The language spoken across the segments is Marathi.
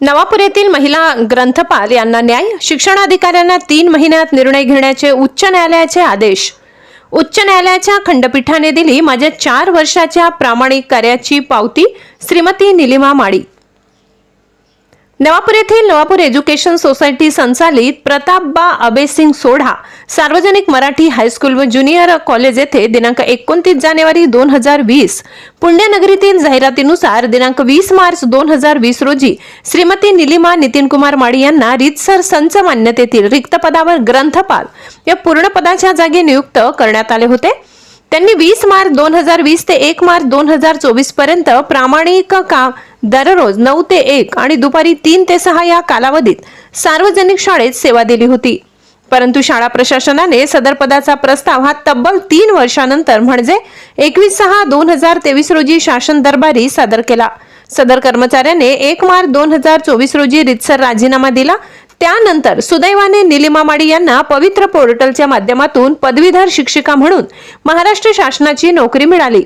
नवापूर येथील महिला ग्रंथपाल यांना न्याय शिक्षणाधिकाऱ्यांना तीन महिन्यात निर्णय घेण्याचे उच्च न्यायालयाचे आदेश. उच्च न्यायालयाच्या खंडपीठाने दिली माझ्या चार वर्षाच्या प्रामाणिक कार्याची पावती श्रीमती निलिमा माळी. नवापूर येथील नवापूर एज्युकेशन सोसायटी संचालित प्रतापबा अबेसिंग सोढा सार्वजनिक मराठी हायस्कूल व ज्युनियर कॉलेज येथे दिनांक एकोणतीस जानेवारी दोन हजार वीस पुण्यनगरीतील जाहिरातीनुसार दिनांक वीस मार्च दोन हजार वीस रोजी श्रीमती निलिमा नितीन कुमार माडी यांना रितसर संच मान्यतेतील रिक्त पदावर ग्रंथपाल या पूर्ण पदाच्या जागी नियुक्त करण्यात आले होते. त्यांनी वीस मार्च दोन हजार वीस ते एक मार्च दोन हजार चोवीसपर्यंत प्रामाणिक काम दररोज नऊ ते एक आणि दुपारी तीन ते सहा या कालावधीत सार्वजनिक शाळेत सेवा दिली होती. परंतु शाळा प्रशासनाने सदर पदाचा प्रस्ताव हा तब्बल तीन वर्षानंतर म्हणजे एकवीस सहा दोन हजार तेवीस रोजी शासन दरबारी सादर केला. सदर कर्मचाऱ्याने एक मार्च दोन हजार चोवीस रोजी रितसर राजीनामा दिला त्यानंतर सुदैवाने निलिमा माडी यांना पवित्र पोर्टलच्या माध्यमातून पदवीधर शिक्षिका म्हणून महाराष्ट्र शासनाची नोकरी मिळाली.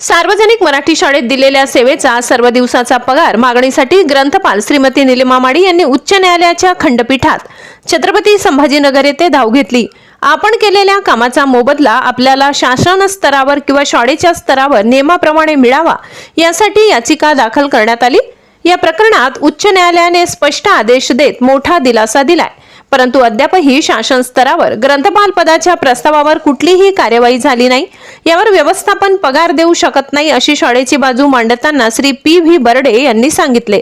सार्वजनिक मराठी शाळेत दिलेल्या सेवेचा सर्व दिवसाचा पगार मागणीसाठी ग्रंथपाल श्रीमती निलिमा माडी यांनी उच्च न्यायालयाच्या खंडपीठात छत्रपती संभाजीनगर येथे धाव घेतली. आपण केलेल्या कामाचा मोबदला आपल्याला शासन स्तरावर किंवा शाळेच्या स्तरावर नियमाप्रमाणे मिळावा यासाठी याचिका दाखल करण्यात आली. या प्रकरणात उच्च न्यायालयाने स्पष्ट आदेश देत मोठा दिलासा दिलाय. परंतु अद्यापही शासन स्तरावर ग्रंथपाल पदाच्या प्रस्तावावर कुठलीही कार्यवाही झाली नाही. यावर व्यवस्थापन पगार देऊ शकत नाही अशी शाळेची बाजू मांडताना श्री पी व्ही बर्डे यांनी सांगितले.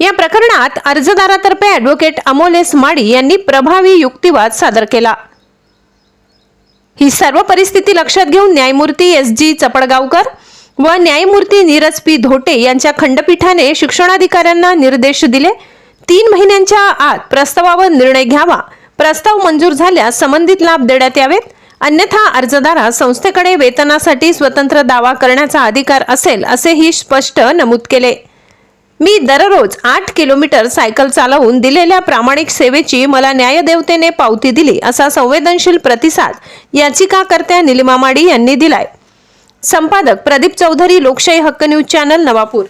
या प्रकरणात अर्जदारातर्फे ॲडव्होकेट अमोलेस माडी यांनी प्रभावी युक्तिवाद सादर केला. ही सर्व परिस्थिती लक्षात घेऊन न्यायमूर्ती एस जी चपडगावकर व न्यायमूर्ती नीरज पी धोटे यांच्या खंडपीठाने शिक्षणाधिकाऱ्यांना निर्देश दिले. तीन महिन्यांच्या आत प्रस्तावावर निर्णय घ्यावा. प्रस्ताव मंजूर झाल्यास संबंधित लाभ देण्यात यावेत. अन्यथा अर्जदारा संस्थेकडे वेतनासाठी स्वतंत्र दावा करण्याचा अधिकार असेल असेही स्पष्ट नमूद केले. मी दररोज आठ किलोमीटर सायकल चालवून दिलेल्या प्रामाणिक सेवेची मला न्यायदेवतेने पावती दिली असा संवेदनशील प्रतिसाद याचिकाकर्त्या निलिमा माडी यांनी दिलाय. संपादक प्रदीप चौधरी लोकशाही हक्क न्यूज चॅनल नवापूर.